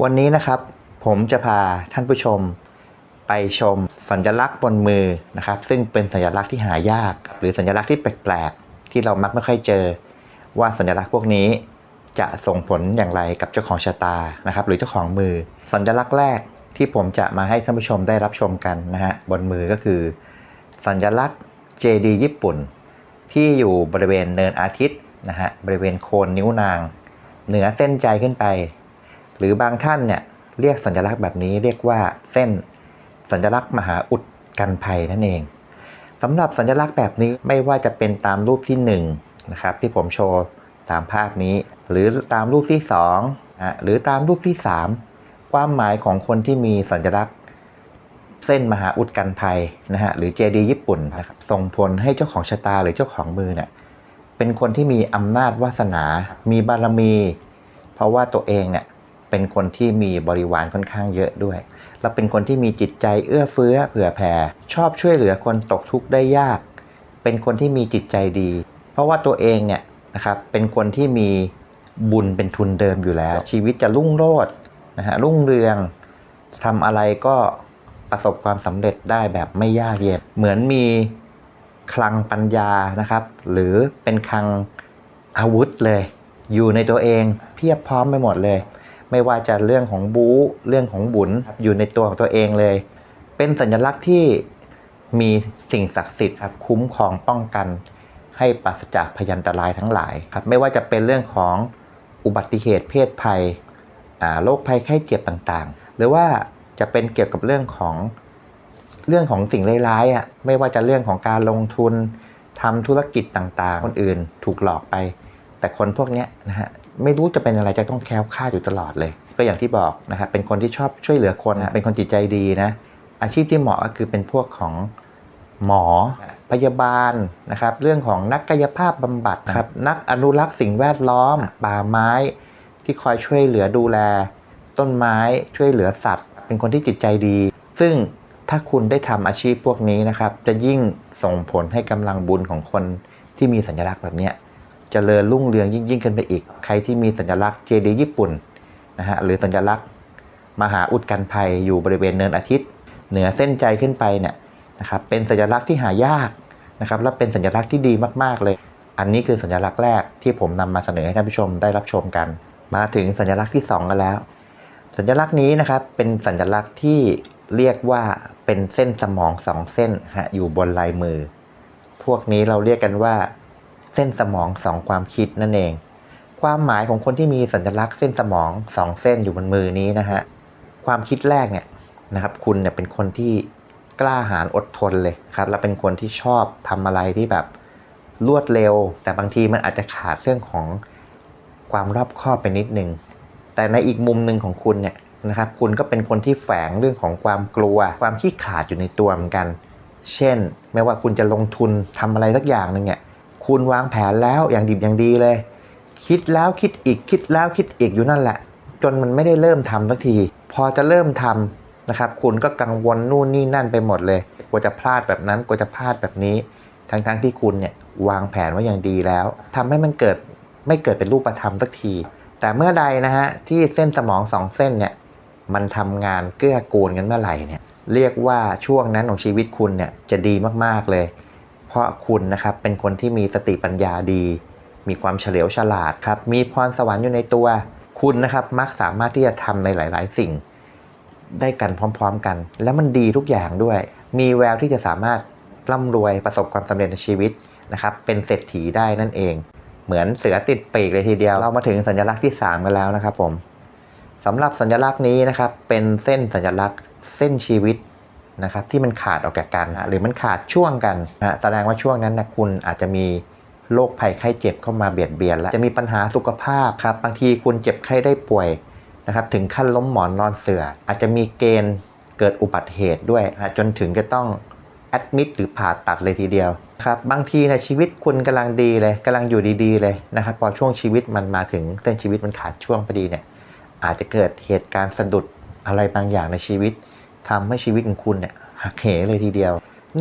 วันนี้นะครับผมจะพาท่านผู้ชมไปชมสัญลักษณ์บนมือนะครับ ซึ่งเป็นสัญลักษณ์ที่หายาก หรือสัญลักษณ์ที่แปลกๆ ที่เรามักไม่ค่อยเจอ ว่าสัญลักษณ์พวกนี้จะส่งผลอย่างไรกับเจ้าของชะตานะครับ หรือเจ้าของมือ สัญลักษณ์แรกที่ผมจะมาให้ท่านผู้ชมได้รับชมกันนะฮะบนมือก็คือ สัญลักษณ์เจดีญี่ปุ่น ที่อยู่บริเวณเนินอาทิตย์นะฮะบริเวณโคนนิ้วนาง เหนือเส้นใจขึ้นไป หรือบางท่านเนี่ยเรียกสัญลักษณ์แบบนี้เรียกว่าเส้นสัญลักษณ์มหาอุดกันภัยนั่นเองสำหรับสัญลักษณ์แบบนี้ไม่ว่าจะเป็นตามรูปที่1นงนะครับที่ผมโชว์ตามภาพนี้ หรือตามรูปที่2นะหรือตามรูปที่ 3 ความหมายของคนที่มีสัญลักษณ์ เส้นมหาอุดกันภัยนะฮะหรือเจดีญี่ปุ่นนะครับส่งผลให้เจ้าของชะตาหรือเจ้าของมือเนี่ยเป็นคนที่มีอำนาจวาสนา มีบารมี เพราะว่าตัวเองเนี่ย เป็นคนที่มีบริวารค่อนข้างเยอะด้วย และเป็นคนที่มีจิตใจเอื้อเฟื้อเผื่อแผ่ ชอบช่วยเหลือคนตกทุกข์ได้ยาก เป็นคนที่มีจิตใจดี เพราะว่าตัวเองเนี่ยนะครับเป็นคนที่มีบุญเป็นทุนเดิมอยู่แล้ว ชีวิตจะรุ่งโรจน์นะฮะรุ่งเรืองทำอะไรก็ประสบความสำเร็จได้แบบไม่ยากเย็นเหมือนมีคลังปัญญานะครับ หรือเป็นคลังอาวุธเลย อยู่ในตัวเองเพียบพร้อมไปหมดเลย ไม่ว่าจะเรื่องของบู๊เรื่องของบุญอยู่ในตัวของตัวเองเลย เป็นสัญลักษณ์ที่มีสิ่งศักดิ์สิทธิ์ครับคุ้มครองป้องกัน ให้ปราศจากพยันตรายทั้งหลายครับไม่ว่าจะเป็นเรื่องของอุบัติเหตุเพศภัยอ่าโรคภัยไข้เจ็บต่างๆ หรือว่าจะเป็นเกี่ยวกับเรื่องของเรื่องของสิ่งร้ายๆอะไม่ว่าจะเรื่องของการลงทุนทำธุรกิจต่างๆ คนอื่นถูกหลอกไป แต่คนพวกเนี้ยนะฮะ ไม่รู้จะเป็นอะไรจะต้องแคล้วคลาดอยู่ตลอดเลย ก็อย่างที่บอกนะครับเป็นคนที่ชอบช่วยเหลือคนนะเป็นคนจิตใจดีนะอาชีพที่เหมาะก็คือเป็นพวกของหมอพยาบาลนะครับเรื่องของนักกายภาพบำบัดครับนักอนุรักษ์สิ่งแวดล้อม ป่าไม้ที่คอยช่วยเหลือดูแล ต้นไม้ช่วยเหลือสัตว์ เป็นคนที่จิตใจดี ซึ่งถ้าคุณได้ทำอาชีพพวกนี้นะครับ จะยิ่งส่งผลให้กำลังบุญของคนที่มีสัญลักษณ์แบบเนี้ย เจริญรุ่งเรืองยิ่งยิ่งขึ้นไปอีก ใครที่มีสัญลักษณ์เจดีญี่ปุ่นนะฮะหรือสัญลักษณ์ มหาอุดกันภัยอยู่บริเวณเนินอาทิตย์ เหนือเส้นใจขึ้นไปเนี่ยนะครับเป็นสัญลักษณ์ที่หายากนะครับและเป็นสัญลักษณ์ที่ดีมากๆเลย อันนี้คือสัญลักษณ์แรกที่ผมนำมาเสนอให้ท่านผู้ชมได้รับชมกัน มาถึงสัญลักษณ์ที่ 2 กันแล้ว สัญลักษณ์นี้นะครับเป็นสัญลักษณ์ที่เรียกว่าเป็นเส้นสมองสองเส้นฮะอยู่บนลายมือ พวกนี้เราเรียกกันว่า เส้นสมองสองความคิดนั่นเอง ความหมายของคนที่มีสัญลักษณ์เส้นสมองสองเส้นอยู่บนมือนี้นะฮะความคิดแรกเนี่ยนะครับคุณเนี่ยเป็นคนที่กล้าหาญอดทนเลยครับและเป็นคนที่ชอบทำอะไรที่แบบรวดเร็ว แต่บางทีมันอาจจะขาดเรื่องของความรอบคอบไปนิดนึงแต่ในอีกมุมหนึ่งของคุณเนี่ยนะครับคุณก็เป็นคนที่แฝงเรื่องของความกลัว ความขี้ขาดอยู่ในตัวเหมือนกัน เช่น ไม่ว่าคุณจะลงทุนทำอะไรสักอย่างหนึ่งเนี่ย คุณวางแผนแล้วอย่างดิบอย่างดีเลย คิดแล้วคิดอีกคิดแล้วคิดอีกอยู่นั่นแหละ จนมันไม่ได้เริ่มทำสักที พอจะเริ่มทำนะครับ คุณก็กังวลนู่นนี่นั่นไปหมดเลยกลัวจะพลาดแบบนั้นกลัวจะพลาดแบบนี้ ทั้งๆทที่คุณเนี่ยวางแผนไว้อย่างดีแล้วทำให้มันเกิดไม่เกิดเป็นรูปธรรมสักที แต่เมื่อใดนะฮะที่เส้นสมองสองเส้นเนี่ยมันทำงานเกื้อกูลกันเมื่อไหร่เนี่ยเรียกว่าช่วงนั้นของชีวิตคุณเนี่ยจะดีมากๆเลย เพราะคุณนะครับเป็นคนที่มีสติปัญญาดี มีความเฉลียวฉลาดครับ มีพรสวรรค์อยู่ในตัว คุณนะครับมักสามารถที่จะทำในหลาย ๆ สิ่ง ได้กันพร้อม ๆ กัน แล้วมันดีทุกอย่างด้วย มีแววที่จะสามารถร่ำรวยประสบความสำเร็จในชีวิตนะครับเป็นเศรษฐีได้นั่นเอง เหมือนเสือติดปีกเลยทีเดียว เรามาถึงสัญลักษณ์ที่ 3 กันแล้วนะครับผมสำหรับสัญลักษณ์นี้นะครับเป็นเส้นสัญลักษณ์เส้นชีวิต นะครับที่มันขาดออกจากกันนะหรือมันขาดช่วงกันนะแสดงว่าช่วงนั้นนะคุณอาจจะมีโรคภัยไข้เจ็บเข้ามาเบียดเบียนแล้วจะมีปัญหาสุขภาพครับบางทีคุณเจ็บไข้ได้ป่วยนะครับถึงขั้นล้มหมอนนอนเสืออาจจะมีเกณฑ์เกิดอุบัติเหตุด้วยนะจนถึงจะต้องแอดมิดหรือผ่าตัดเลยทีเดียวครับบางทีนะชีวิตคุณกำลังดีเลยกำลังอยู่ดีๆเลยนะครับพอช่วงชีวิตมันมาถึงเส้นชีวิตมันขาดช่วงพอดีเนี่ยอาจจะเกิดเหตุการณ์สะดุดอะไรบางอย่างในชีวิต ทำให้ชีวิตของคุณเนี่ยหักเหเลยทีเดียว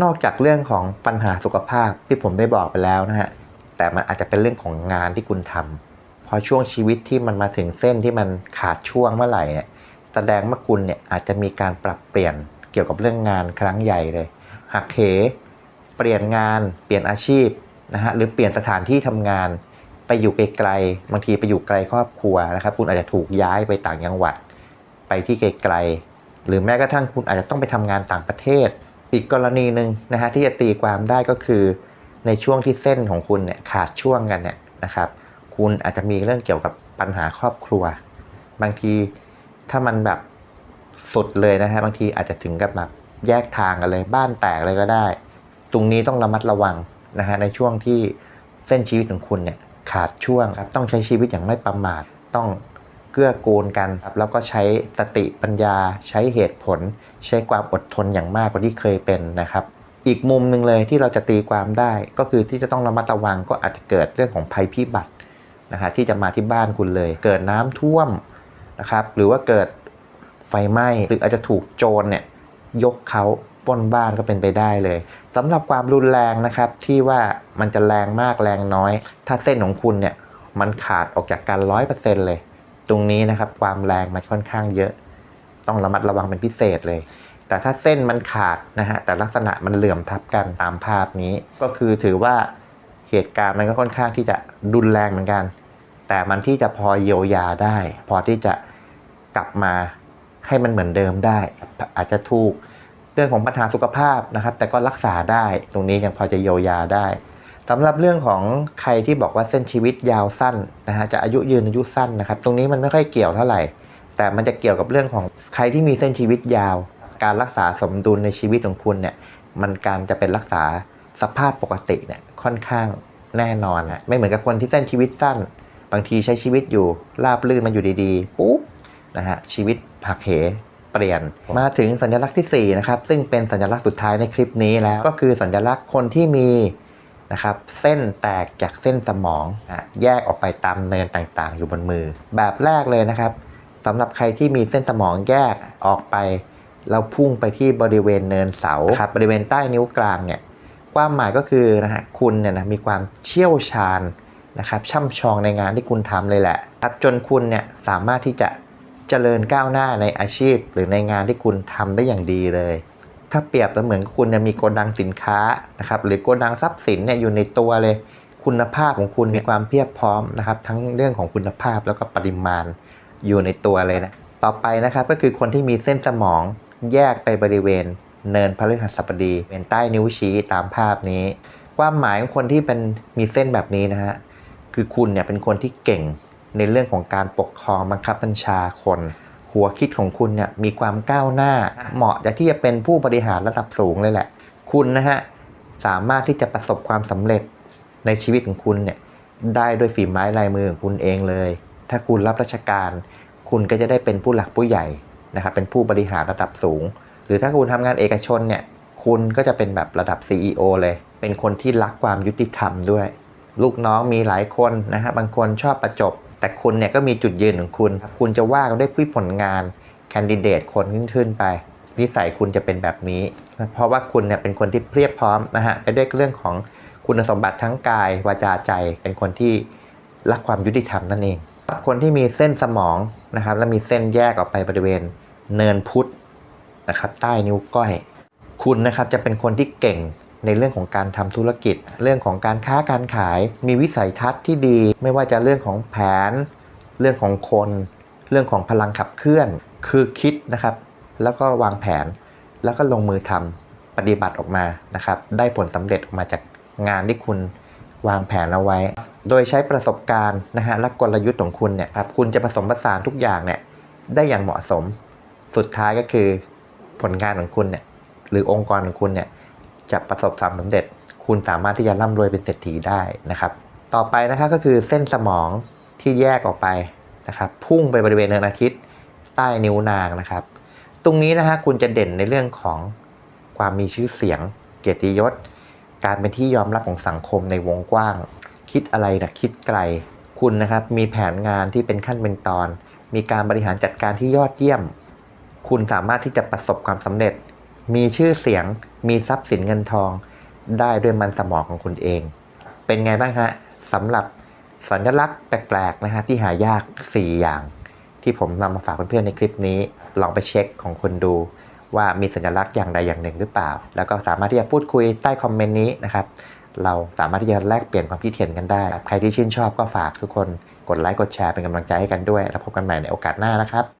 นอกจากเรื่องของปัญหาสุขภาพที่ผมได้บอกไปแล้วนะฮะแต่มันอาจจะเป็นเรื่องของงานที่คุณทำพอช่วงชีวิตที่มันมาถึงเส้นที่มันขาดช่วงเมื่อไหร่เนี่ยแสดงว่าคุณเนี่ยอาจจะมีการปรับเปลี่ยนเกี่ยวกับเรื่องงานครั้งใหญ่เลยหักเหเปลี่ยนงานเปลี่ยนอาชีพนะฮะหรือเปลี่ยนสถานที่ทำงาน ไปอยู่ไกลๆบางทีไปอยู่ไกลครอบครัวนะครับ คุณอาจจะถูกย้ายไปต่างจังหวัด ไปที่ไกล หรือแม้กระทั่งคุณอาจจะต้องไปทำงานต่างประเทศ อีกกรณีหนึ่งนะฮะที่จะตีความได้ก็คือในช่วงที่เส้นของคุณเนี่ยขาดช่วงกันเนี่ยนะครับ คุณอาจจะมีเรื่องเกี่ยวกับปัญหาครอบครัว บางทีถ้ามันแบบสุดเลยนะฮะบางทีอาจจะถึงกับแบบแยกทางกันเลยบ้านแตกเลยก็ได้ ตรงนี้ต้องระมัดระวังนะฮะในช่วงที่เส้นชีวิตของคุณเนี่ยขาดช่วงครับต้องใช้ชีวิตอย่างไม่ประมาทต้อง เกื้อกูลกันครับแล้วก็ใช้สติปัญญา ใช้เหตุผล ใช้ความอดทนอย่างมากกว่าที่เคยเป็นนะครับ อีกมุมหนึ่งเลยที่เราจะตีความได้ ก็คือที่จะต้องระมัดระวังก็อาจจะเกิดเรื่องของภัยพิบัตินะฮะที่จะมาที่บ้านคุณเลย เกิดน้ำท่วมนะครับ หรือว่าเกิดไฟไหม้หรืออาจจะถูกโจรเนี่ยยกเขาปล้นบ้านก็เป็นไปได้เลยสำหรับความรุนแรงนะครับที่ว่ามันจะแรงมากแรงน้อย ถ้าเส้นของคุณเนี่ยมันขาดออกจากกันร้อยเปอร์เซ็นต์เลย ตรงนี้นะครับความแรงมันค่อนข้างเยอะ ต้องระมัดระวังเป็นพิเศษเลย แต่ถ้าเส้นมันขาดนะฮะแต่ลักษณะมันเหลื่อมทับกันตามภาพนี้ ก็คือถือว่าเหตุการณ์มันก็ค่อนข้างที่จะรุนแรงเหมือนกัน แต่มันที่จะพอเยียวยาได้ พอที่จะกลับมาให้มันเหมือนเดิมได้ อาจจะถูกเรื่องของปัญหาสุขภาพนะครับ แต่ก็รักษาได้ตรงนี้ยังพอจะเยียวยาได้ สำหรับเรื่องของใครที่บอกว่าเส้นชีวิตยาวสั้นนะฮะจะอายุยืนอายุสั้นนะครับ ตรงนี้มันไม่ค่อยเกี่ยวเท่าไหร่ แต่มันจะเกี่ยวกับเรื่องของใครที่มีเส้นชีวิตยาว การรักษาสมดุลในชีวิตของคุณเนี่ยมันการจะเป็นรักษาสภาพปกติเนี่ยค่อนข้างแน่นอนนะไม่เหมือนกับคนที่เส้นชีวิตสั้น บางทีใช้ชีวิตอยู่ราบลื่นมาอยู่ดีๆปุ๊บนะฮะชีวิตผักเหเปลี่ยนมาถึงสัญลักษณ์ที่4นะครับซึ่งเป็นสัญลักษณ์สุดท้ายในคลิปนี้แล้ว ก็คือสัญลักษณ์คนที่มี นะครับ เส้นแตกจากเส้นสมองอะแยกออกไปตามเนินต่างๆ อยู่บนมือ แบบแรกเลยนะครับสำหรับใครที่มีเส้นสมองแยกออกไปแล้วพุ่งไปที่บริเวณเนินเสาครับบริเวณใต้นิ้วกลางเนี่ยความหมายก็คือนะฮะคุณเนี่ยนะมีความเชี่ยวชาญนะครับช่ำชองในงานที่คุณทำเลยแหละครับจนคุณเนี่ยสามารถที่จะเจริญก้าวหน้าในอาชีพ หรือในงานที่คุณทำได้อย่างดีเลย ถ้าเปรียบเหมือนคุณเนี่ยมีโกดังสินค้านะครับหรือโกดังทรัพย์สินเนี่ยอยู่ในตัวเลยคุณภาพของคุณมีความเพียบพร้อมนะครับ ทั้งเรื่องของคุณภาพแล้วก็ปริมาณอยู่ในตัวเลยนะต่อไปนะครับก็คือคนที่มีเส้นสมองแยกไปบริเวณ เนินพฤหัสบดีเป็นใต้นิ้วชี้ตามภาพนี้ ความหมายของคนที่เป็นมีเส้นแบบนี้นะฮะคือคุณเนี่ยเป็นคนที่เก่งในเรื่องของการปกครองบังคับบัญชาคน หัวคิดของคุณเนี่ยมีความก้าวหน้า เหมาะที่จะเป็นผู้บริหารระดับสูงเลยแหละ คุณนะฮะสามารถที่จะประสบความสำเร็จในชีวิตของคุณเนี่ยได้ด้วยฝีไม้ลายมือของคุณเองเลย ถ้าคุณรับราชการ คุณก็จะได้เป็นผู้หลักผู้ใหญ่นะครับเป็นผู้บริหารระดับสูง หรือถ้าคุณทำงานเอกชนเนี่ยคุณก็จะเป็นแบบระดับ CEO เลย เป็นคนที่รักความยุติธรรมด้วย ลูกน้องมีหลายคนนะฮะบางคนชอบประจบ แต่คุณเนี่ยก็มีจุดยืนของคุณ คุณจะว่ากันด้วยผลงานแคนดิเดตคนขึ้นไปนิสัยคุณจะเป็นแบบนี้ เพราะว่าคุณเนี่ยเป็นคนที่เพียบพร้อมนะฮะไปด้วยเรื่องของคุณสมบัติทั้งกายวาจาใจ เป็นคนที่รักความยุติธรรมนั่นเอง คนที่มีเส้นสมองนะครับ และมีเส้นแยกออกไปบริเวณเนินพุทธนะครับ ใต้นิ้วก้อย คุณนะครับจะเป็นคนที่เก่ง ในเรื่องของการทำธุรกิจ เรื่องของการค้าการขาย มีวิสัยทัศน์ที่ดี ไม่ว่าจะเรื่องของแผน เรื่องของคน เรื่องของพลังขับเคลื่อน คือคิดนะครับ แล้วก็วางแผน แล้วก็ลงมือทำปฏิบัติออกมานะครับ ได้ผลสำเร็จออกมาจากงานที่คุณวางแผนเอาไว้ โดยใช้ประสบการณ์นะฮะและกลยุทธ์ของคุณเนี่ยครับคุณจะผสมผสานทุกอย่างเนี่ยได้อย่างเหมาะสม สุดท้ายก็คือผลงานของคุณเนี่ยหรือองค์กรของคุณเนี่ย จะประสบความสำเร็จ คุณสามารถที่จะร่ำรวยเป็นเศรษฐีได้นะครับ ต่อไปนะครับก็คือเส้นสมองที่แยกออกไปนะครับ พุ่งไปบริเวณเนินอาทิตย์ ใต้นิ้วนางนะครับ ตรงนี้นะฮะคุณจะเด่นในเรื่องของความมีชื่อเสียง เกียรติยศ การเป็นที่ยอมรับของสังคมในวงกว้าง คิดอะไรนะคิดไกล คุณนะครับมีแผนงานที่เป็นขั้นเป็นตอน มีการบริหารจัดการที่ยอดเยี่ยม คุณสามารถที่จะประสบความสำเร็จ มีชื่อเสียง มีทรัพย์สินเงินทอง ได้ด้วยมันสมองของคุณเอง เป็นไงบ้างฮะสำหรับสัญลักษณ์แปลกๆนะฮะที่หายาก 4 อย่าง ที่ผมนำมาฝากเพื่อนๆในคลิปนี้ ลองไปเช็คของคุณดู ว่ามีสัญลักษณ์อย่างใดอย่างหนึ่งหรือเปล่า แล้วก็สามารถที่จะพูดคุยใต้คอมเมนต์นี้นะครับเราสามารถที่จะแลกเปลี่ยนความคิดเห็นกันได้ ใครที่ชื่นชอบก็ฝากทุกคนกดไลค์กดแชร์เป็นกำลังใจให้กันด้วย แล้วพบกันใหม่ในโอกาสหน้านะครับ